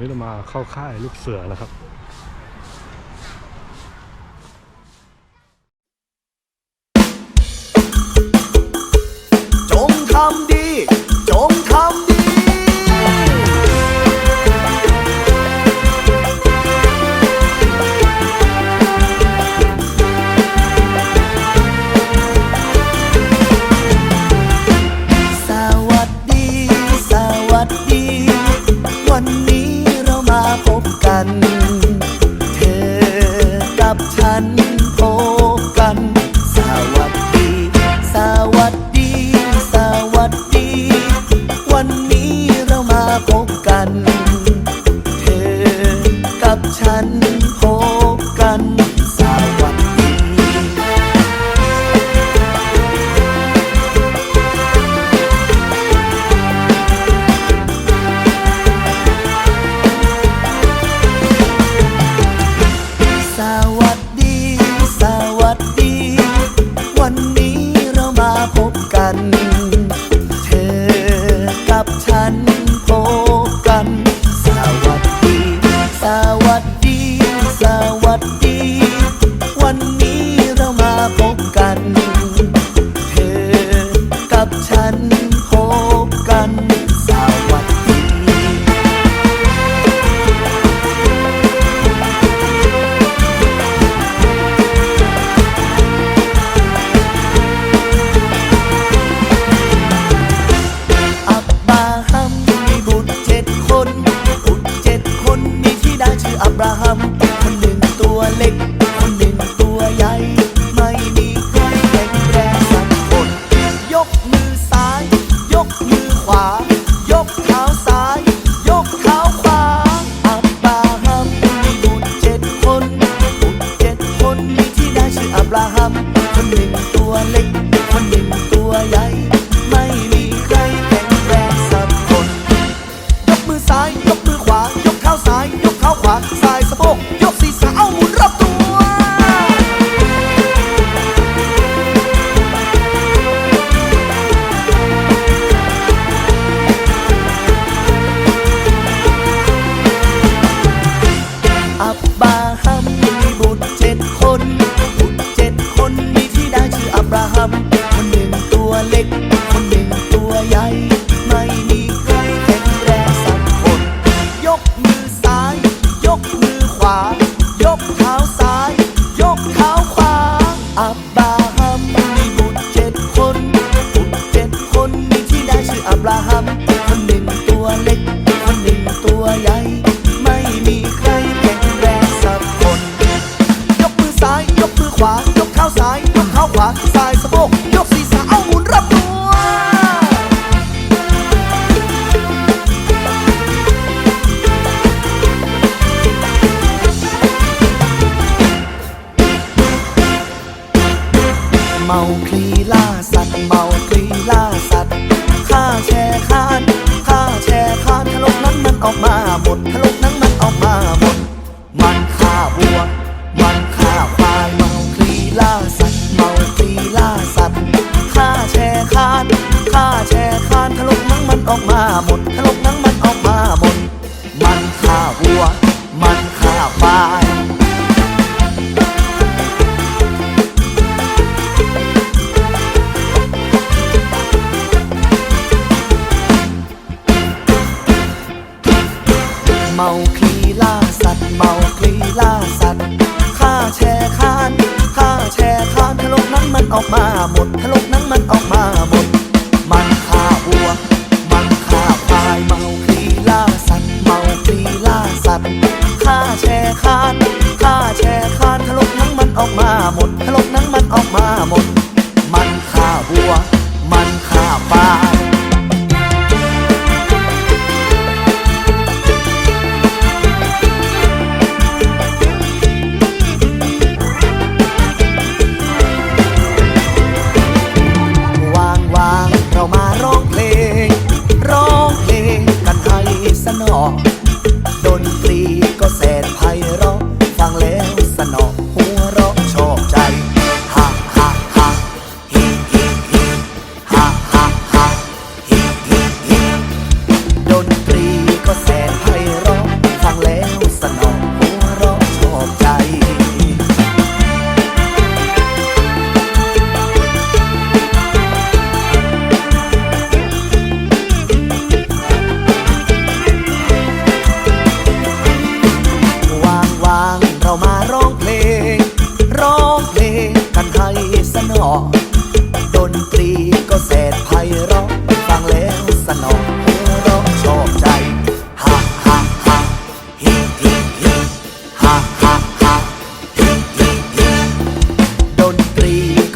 นี้เรามาเข้าค่ายลูกเสือนะครับ กั บราฮัมคนหนึ่งตัวเล็ก ใหญ่ ไม่มีใครแข็งแรงสักคน ยกมือซ้าย ยกมือขวา ยกเท้าซ้าย ยกเท้าขวาสายสะโพกยกศีรษะเอาหมุนรับตัวเมาคลีล่าสัตว์เมาคลีล่าสัตว์ข้าแชร์คา ออกมาหมดทะลกนั้นมันออกมาหมด มันฆ่าวัว มันฆ่าควายเมาคลีล่าสัตว์เมาคลีล่าสัตว์ข้าแชร์คานข้าแชร์คานทะลกนั้นมันออกมาหมดทะลกนั้นมันออกมาหมด มันฆ่าวัว มันฆ่าควาย เมาคลีล่าสัตว์เมาคลีล่าสัตว์ข้าแชร์คานข้าแชร์คานทะลกนั้นมันออกมาหมดทะลกนั้นมันออกมาหมด มันฆ่าวัว มันฆ่าควายเมาคลีล่าสัตว์เมาคลีล่าสัตว์ข้าแชร์คานข้าแชร์คานทะลกนั้นมันออกมาหมดทะลกนั้นมันออกมาหมด มันฆ่าวัว มันฆ่าควา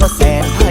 I percent.